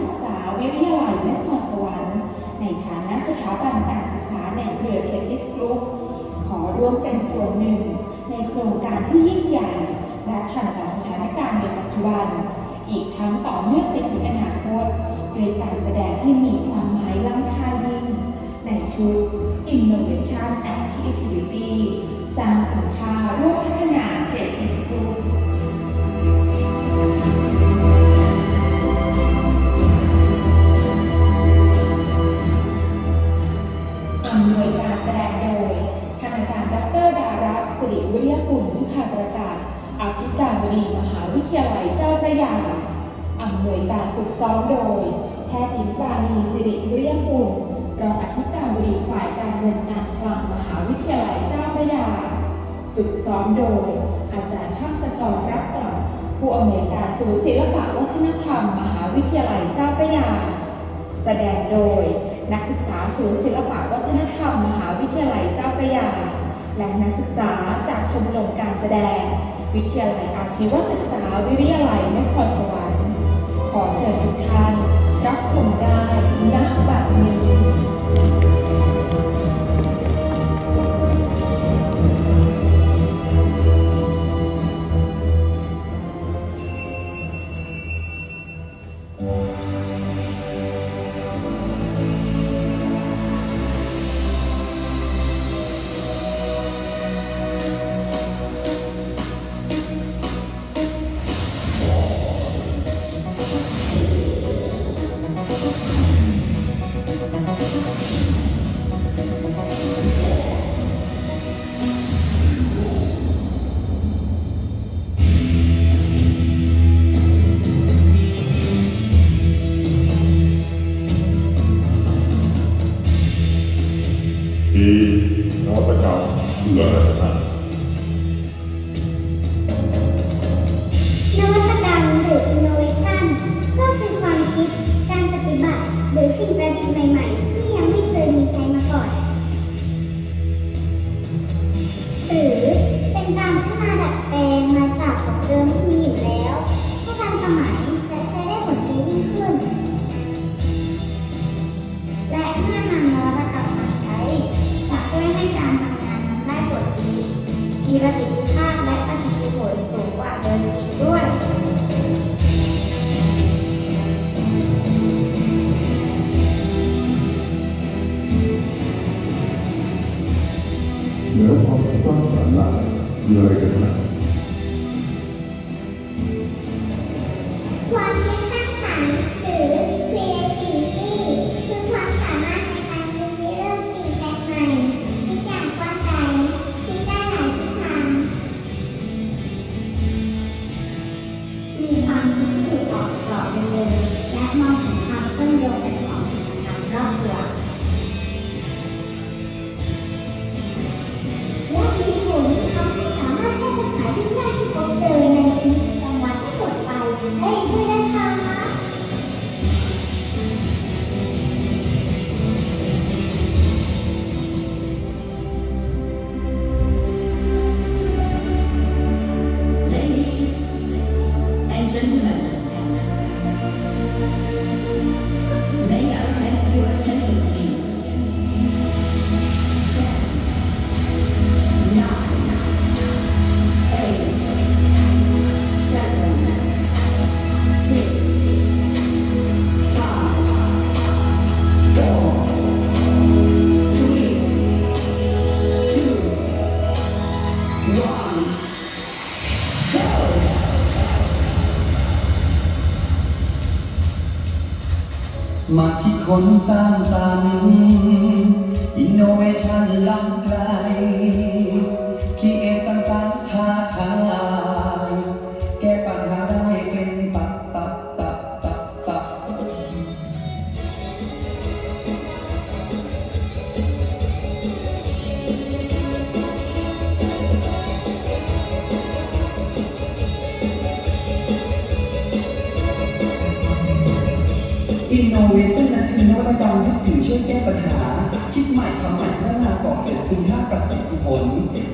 ศึกษาวิทยาลัยนครสวรรค์ในฐานะสถาบันการศึกษาในเครือเคทิสกรุ๊ปขอร่วมเป็นส่วนหนึ่ง ในโครงการที่ยิ่งใหญ่และทันต่อสถานการณ์ในปัจจุบัน อีกทั้งต่อเนื่องไปถึงอนาคตด้วยการแสดงที่มีความหมายล้ำค่ายิ่ง ในชุด Innovation Activity สร้างสรรค์ค่าร่วม ระยาอำนวยการฝึกซ้อมโดย แพทย์หญิงปราณีสิริวิริยกุลรองอธิการบดีฝ่ายการเงินการคลังมหาวิทยาลัยเจ้าพระยา ฝึกซ้อมโดย อาจารย์ภาคกรรักกลับผู้อำนวยการศูนย์ศิลปะวัฒนธรรม มหาวิทยาลัยเจ้าพระยา แสดงโดย นักศึกษาศูนย์ศิลปะวัฒนธรรม มหาวิทยาลัยเจ้าพระยา และนักศึกษาจากชมรมการแสดง วิทยาลัยอาชีวศึกษาวิทยาลัยนครสวรรค์ เพื่ออะไรนะนวัตกรรมหรือ innovation ก็คือความคิด การปฏิบัติ หรือสิ่งประดิษฐ์ใหม่ ๆ ที่ยังไม่เคยมีใช้มาก่อน หรือเป็นการพัฒนาดัดแปลงมาจากของเดิมที่มีอยู่แล้วให้ทันสมัยและใช้ได้ผลดียิ่งขึ้น และเมื่อน You are a good man. คนสร้างสรรค์ innovation ล้ำไกลคิดเองสร้างสรรค์ท้าทายแก้ปัญหาได้เป็นปับปับปับปับปับ Innovation นั้นคือน วยแก้ปัญหา คิดใหม่ทำใหม่พัฒนาก่อเกิดคุณค่าประสิทธิผล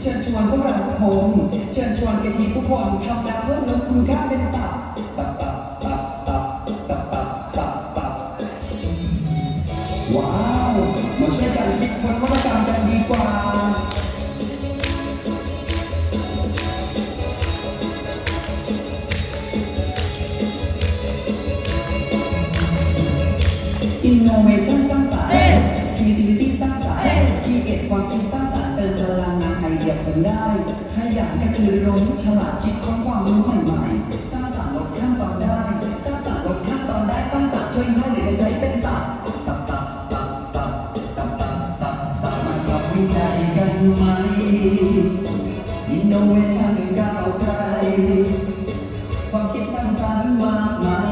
เชิญชวนพวกเราทุกคนเชิญชวนกันทีทุกคนทำงานเพื่อลดคุณค่าเป็นตับตับตับตับตับตับตับตับตับว้าวมาช่วยกันคิดคนวัฒนธรรมกันดีกว่าอินโนเว creativity สร้างสรรค์ create ความคิดสร้างสรรค์เติมพลังงานไอเดียกันได้ขยันกระตือรือร้นฉลาดคิดค้นความรู้ใหม่ๆสร้างสรรค์ลดขั้นตอนได้ สร้างสรรค์ลดขั้นตอนได้สร้างสรรค์ช่วยให้หรือใช้เป็นตับตับตับตับตับตับตับตับตับมากับวิจัยกันไหม innovation ก้าวไกลความคิดสร้างสรรค์มากมาย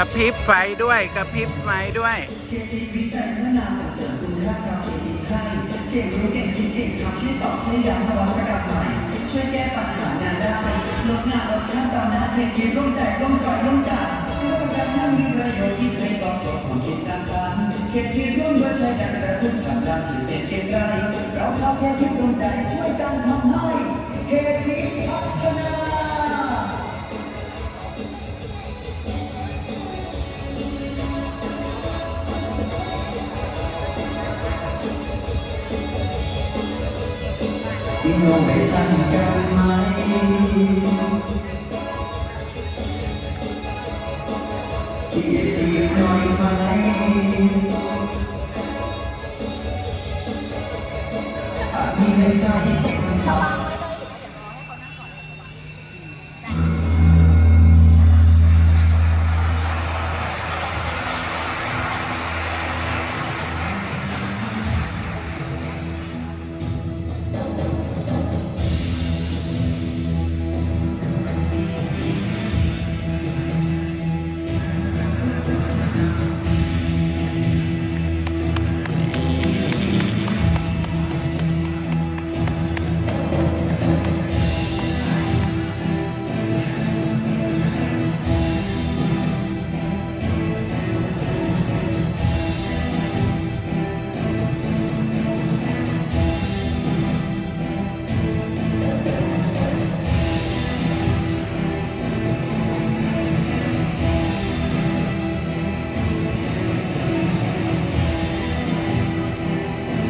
กระพริบไฟด้วยกระพริบไฟด้วยเก่งคิดวิจัยพัฒนาส่งเสริมคุณค่าชาวเก่งให้เก่งรู้เก่งคิดเก่งทำช่วยตอบช่วยย้ำนวัตกรรมใหม่ช่วยแก้ปัญหางานได้ลดงานลดขั้นตอนนะเก่งคิดร่วมใจร่วมจอยร่วมจัดร่วมกันให้มีประโยชน์ที่เคยตอบโจทย์ของคิดสร้างสรรค์เก่งคิดร่วมด้วยใจกันกระตุ้นทำตามสื่อเสียงเก่งไกลเราชาวแค่คิดร่วมใจช่วยกันทำให้เก่งคิดพัฒนา อินโนเวชันกันไหมที่ทีหน่อยไหมอาจมีในใจ